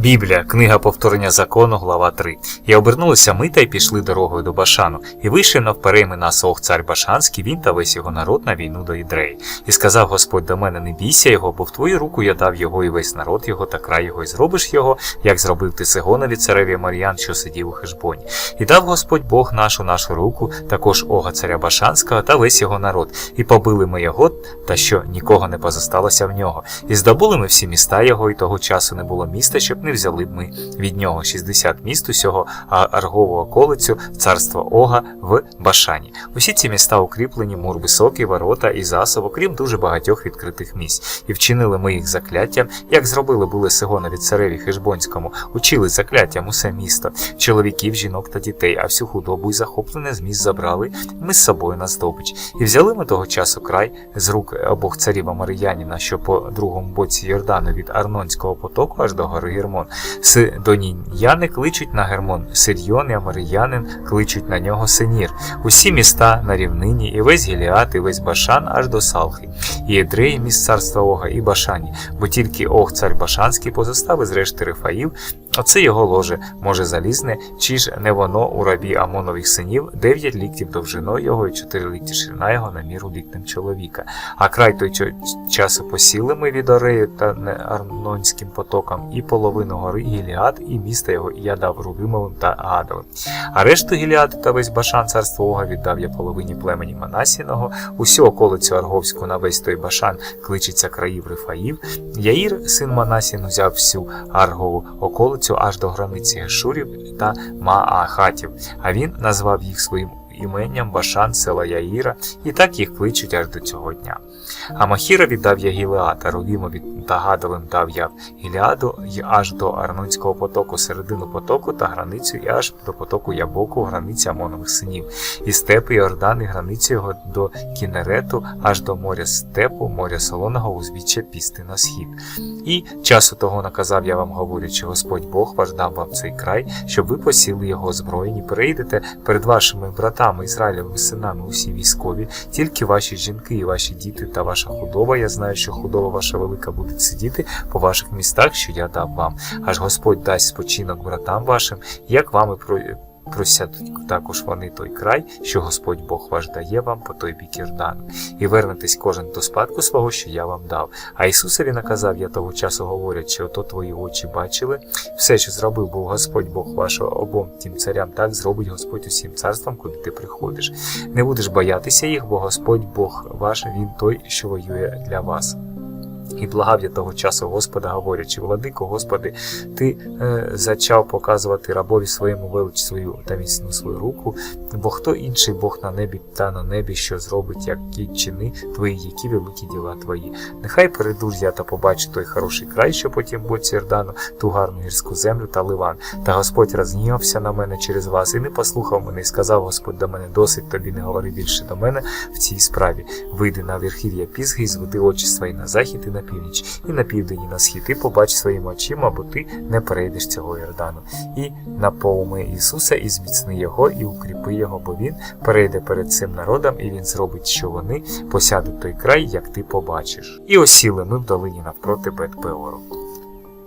Біблія, книга повторення закону, глава 3. І обернулися ми та й пішли дорогою до Башану, і вийшли навперейми нас ог цар Башанський, він та весь його народ на війну до Ідреї. І сказав Господь до мене: не бійся його, бо в твою руку я дав його і весь народ його та край його, і зробиш його, як зробив ти Сигонові цареві Мар'ян, що сидів у Хешбоні. І дав Господь Бог нашу нашу руку, також ога царя Башанського та весь його народ, і побили ми його, та що нікого не позосталося в нього. І здобули ми всі міста його, і того часу не було міста, щоб не взяли б ми від нього 60 міст усього а Аргову околицю, царство Ога в Башані. Усі ці міста укріплені, мур високий, ворота і засоб, окрім дуже багатьох відкритих місць. І вчинили ми їх закляттям, як зробили були Сигонові цареві Хижбонському, учили закляттям усе місто, чоловіків, жінок та дітей, а всю худобу й захоплене з міст забрали ми з собою на здобич. І взяли ми того часу край з рук обох царів Амаріянина, що по другому боці Йордану від Арнонського потоку аж до гори Гермон. Сидоніяни кличуть на Гермон, Сирйон і Амаріянин кличуть на нього Синір. Усі міста на рівнині, і весь Гіліат, і весь Башан аж до Салхи, і Едреї міст царства Ога, і Башані, бо тільки Ох, цар Башанський позоставив решти Рифаїв, Оце його ложе, може залізне, чи ж не воно у рабі Амонових синів, дев'ять ліктів довжиною його і чотири лікті ширина його на міру ліктем чоловіка. А край той часу посіли ми від Орею та Арнонським потокам, і половину гори Гіліад, і міста його я дав Рувимовим та Гадовим. А решту Гіліаду та весь Башан царство Ога віддав я половині племені Манасіного, усю околицю Арговську на весь той Башан кличеться країв Рифаїв. Яїр, син Манасін, узяв всю Аргову околицю аж до границі Гешурів та Маахатів, а він назвав їх своїм іменням Башан, села Яїра, і так їх кличуть аж до цього дня. А Махіра віддав я Гілеат, а Рувімові та Гадовим дав я Гілеаду й аж до Арнонського потоку, середину потоку та границю, і аж до потоку Ябоку, границі Амонових синів, і степи Йордан, і границю його до Кінерету, аж до моря степу, моря солоного, узбіччя пісти на схід. І часу того наказав я вам говорячи, Господь Бог ваш дав вам цей край, щоб ви посіли його озброєні, перейдете перед вашими братами, Ізраїлевими синами, усі військові, тільки ваші жінки і ваші діти та ваша худоба. Я знаю, що худоба ваша велика буде сидіти по ваших містах, що я дав вам. Аж Господь дасть спочинок братам вашим, як вами про. Просядуть також вони той край, що Господь Бог ваш дає вам по той бік Йордану, і вернетесь кожен до спадку свого, що я вам дав. А Ісусові наказав я того часу говорячи, ото твої очі бачили, все, що зробив був Господь Бог вашого обом тим царям, так зробить Господь усім царствам, куди ти приходиш. Не будеш боятися їх, бо Господь Бог ваш, Він той, що воює для вас. І благав я того часу Господа, говорячи, владико, Господи, ти е, зачав показувати рабові своєму велич свою та міцну свою руку, бо хто інший Бог на небі та на небі, що зробить, які чини твої, які великі діла твої. Нехай перейду я та побачу той хороший край, що потім боці Йордану, ту гарну гірську землю та ливан. Та Господь розгнівався на мене через вас і не послухав мене, і сказав Господь до мене, досить тобі не говори більше до мене в цій справі. Вийди на верхів'я Пізги і зведи очі свої на захід і на північ, і на південь, і на схід, і побач своїми очима, бо ти не перейдеш цього Йордану. І наповми Ісуса, і зміцни його, і укріпи його, бо він перейде перед цим народом, і він зробить, що вони посядуть той край, як ти побачиш. І осіли ми в долині навпроти Бет-Пеору.